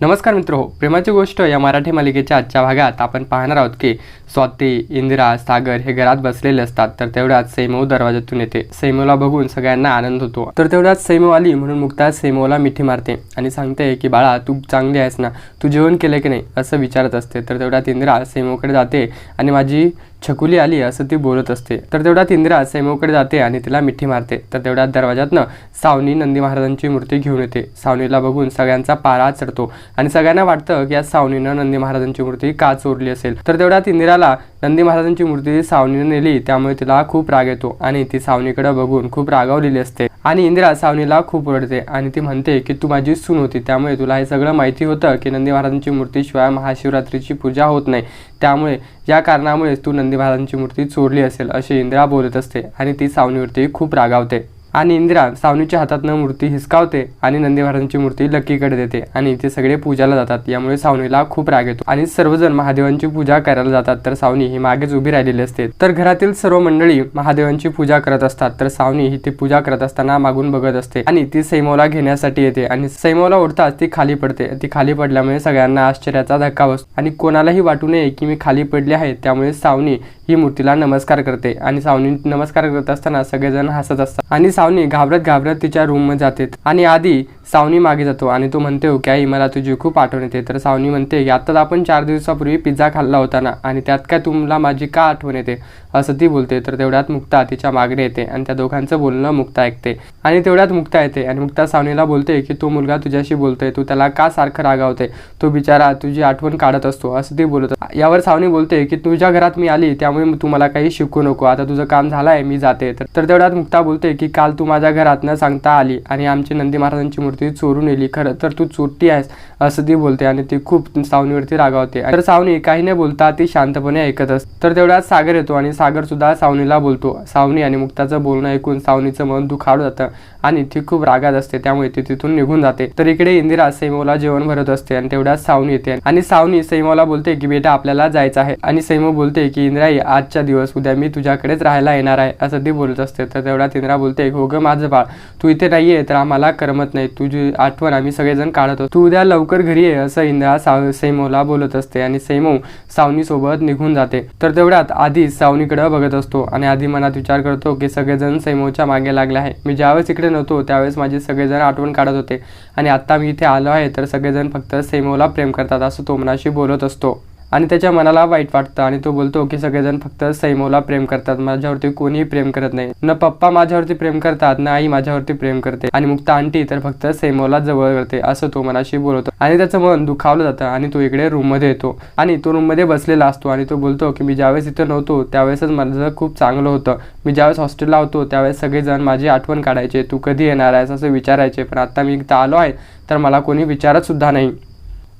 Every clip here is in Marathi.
नमस्कार मित्र हो प्रेमाची गोष्ट या मराठी मालिकेच्या आजच्या भागात आपण पाहणार आहोत की स्वाती इंदिरा सागर हे घरात बसलेले असतात. तर तेवढ्यात सैमव दरवाजातून येते. सैमवला बघून सगळ्यांना आनंद होतो. तर तेवढ्यात सैमव आली म्हणून मुक्ता सैमवला मिठी मारते आणि सांगते की बाळा तू चांगली आहेस ना? तू जेवण केलं की नाही? असं विचारत असते. तर तेवढ्यात इंदिरा सैमवकडे जाते आणि माझी छकुली आली असं ती बोलत असते. तर तेवढ्यात इंदिरा सैमवकडे जाते आणि तिला मिठी मारते. तर तेवढ्यात दरवाजातनं सावनी नंदी महाराजांची मूर्ती घेऊन येते. सावनीला बघून सगळ्यांचा पारा चढतो. आणि सगळ्यांना वाटतं की आज सावनीनं नंदी महाराजांची मूर्ती का चोरली असेल? तर तेवढ्यात इंदिराला नंदी महाराजांची मूर्ती सावनीनं नेली. त्यामुळे तिला खूप राग येतो. आणि ती सावनीकडे बघून खूप रागावलेली असते. आणि इंदिरा सावनीला खूप ओरडते आणि ती म्हणते की तू माझी सून होती त्यामुळे तुला हे सगळं माहिती होतं की नंदी महाराजांची मूर्तीशिवाय महाशिवरात्रीची पूजा होत नाही. त्यामुळे या कारणामुळेच तू नंदी महाराजांची मूर्ती चोरली असेल अशी इंदिरा बोलत असते आणि ती सावनीवरती खूप रागावते. आणि इंदिरा सावनीच्या हातातनं मूर्ती हिसकावते आणि नंदी महाराजांची मूर्ती लक्कीकडे देते आणि ते सगळे पूजाला जातात. यामुळे सावनीला खूप राग येतो. आणि सर्वजण महादेवांची पूजा करायला जातात. तर सावनी ही मागेच उभी राहिलेली असते. तर घरातील सर्व मंडळी महादेवांची पूजा करत असतात. तर सावनी ही ती पूजा करत असताना मागून बघत असते आणि ती सैमवला घेण्यासाठी येते आणि सैमवला उडताच ती खाली पडते. ती खाली पडल्यामुळे सगळ्यांना आश्चर्याचा धक्का बसतो आणि कोणालाही वाटू नये की मी खाली पडले आहे. त्यामुळे सावनी ही मूर्तीला नमस्कार करते आणि सावनी नमस्कार करत असताना सगळेजण हसत असतात आणि सावनी सावनी घाबरत घाबरत तिच्या रूममध्ये जाते. आणि आधी सावनी मागे जातो आणि तो म्हणते हो की आई मला तुझी खूप आठवण येते. तर सावनी म्हणते की आत्ताच आपण चार दिवसापूर्वी पिझ्झा खाल्ला होता ना आणि त्यात काय तुम्हाला माझी का आठवण येते? असं ती बोलते. तर तेवढ्यात मुक्ता तिच्या मागणे येते आणि त्या दोघांचं बोलणं मुक्ता ऐकते. आणि तेवढ्यात मुक्ता येते आणि मुक्ता सावनीला बोलते की तो मुलगा तुझ्याशी बोलतोय तू त्याला का सारखं रागावते? तो बिचारा तुझी आठवण काढत असतो. असं ती बोलत यावर सावनी बोलते की तुझ्या घरात मी आली त्यामुळे तू मला काही शिकू नको. आता तुझं काम झालंय मी जाते. तर तेवढ्यात मुक्ता बोलते की काल तू माझ्या घरात न सांगता आली आणि आमची नंदी महाराजांची मूर्ती चोरून नेली. खरं तर तू चोरटी आहेस असं ती बोलते आणि ती खूप सावनीवरती रागावते. तर सावनी काही न बोलता ती शांतपणे ऐकत असते. तर तेवढ्यात सागर येतो आणि सागर सुद्धा सावनीला बोलतो. सावनी आणि मुक्ताचं बोलणं ऐकून सावनीचं मन दुखाडू जातं आणि ती खूप रागात असते. त्यामुळे ती तिथून निघून जाते. तर इकडे इंदिरा सैमोला जेवण भरत असते आणि तेवढ्यात सावनी येते. आणि सावनी सैमोला बोलते की बेटा आपल्याला जायचं आहे. आणि सैमो बोलते की इंदिराई आजच्या दिवस उद्या मी तुझ्याकडेच राहायला येणार आहे असं ती बोलत असते. तर तेवढ्यात इंदिरा बोलते हो ग माझं बाळ. तू इथे नाहीये तर आम्हाला करमत नाही. तुझी आठवण आम्ही सगळेजण काढत होतो तू उद्या लवकर घरी ये असं इंदिरा साव सैमोला बोलत असते आणि सैमो सावनी सोबत निघून जाते. तर तेवढ्यात आधी सावनीकडे बघत असतो आणि आधी मनात विचार करतो की सगळेजण सैमोच्या मागे लागले आहे. मी ज्यावेळेस इकडे नव्हतो त्यावेळेस माझे सगळेजण आठवण काढत होते. आणि आता मी इथे आलो आहे तर सगळेजण फक्त सैमोला प्रेम करतात असं तो मनाशी बोलत असतो. आणि त्याच्या मनाला वाईट वाटतं आणि तो बोलतो की सगळेजण फक्त सैमोला प्रेम करतात. माझ्यावरती कोणीही प्रेम करत नाही. न पप्पा माझ्यावरती प्रेम करतात ना आई माझ्यावरती प्रेम करते. आणि मुक्ता आंटी तर फक्त सैमोला जवळ करते असं तो मनाशी बोलतो. आणि त्याचं मन दुखावलं जातं आणि तो इकडे रूममध्ये येतो. आणि तो रूममध्ये बसलेला असतो आणि तो बोलतो की मी ज्यावेळेस इथं नव्हतो त्यावेळेसच माझं खूप चांगलं होतं. मी ज्यावेळेस हॉस्टेलला होतो त्यावेळेस सगळेजण माझी आठवण काढायचे. तू कधी येणार आहेस असं विचारायचे. पण आता मी इथं आलो आहे तर मला कोणी विचारत सुद्धा नाही.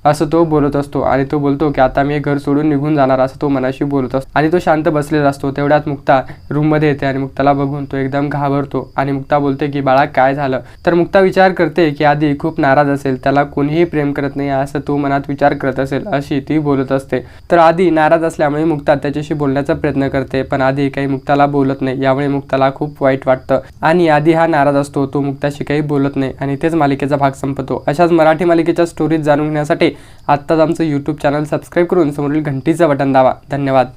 असं तो बोलत असतो आणि तो बोलतो की आता मी हे घर सोडून निघून जाणार असं तो मनाशी बोलत असतो. आणि तो शांत बसलेला असतो. तेवढ्यात मुक्ता रूममध्ये येते आणि मुक्ताला बघून तो एकदम घाबरतो आणि मुक्ता बोलते की बाळा काय झालं? तर मुक्ता विचार करते की आधी खूप नाराज असेल. त्याला कोणीही प्रेम करत नाही असं तो मनात विचार करत असेल अशी ती बोलत असते. तर आधी नाराज असल्यामुळे मुक्ता त्याच्याशी बोलण्याचा प्रयत्न करते पण आधी काही मुक्ताला बोलत नाही. यामुळे मुक्ताला खूप वाईट वाटतं. आणि आधी हा नाराज असतो. तो मुक्ताशी काही बोलत नाही आणि तेच मालिकेचा भाग संपतो. अशाच मराठी मालिकेच्या स्टोरीज जाणून घेण्यासाठी आत्ताच आमचं यूट्यूब चॅनल सबस्क्राईब करून समोरील घंटीचं बटन दावा धन्यवाद.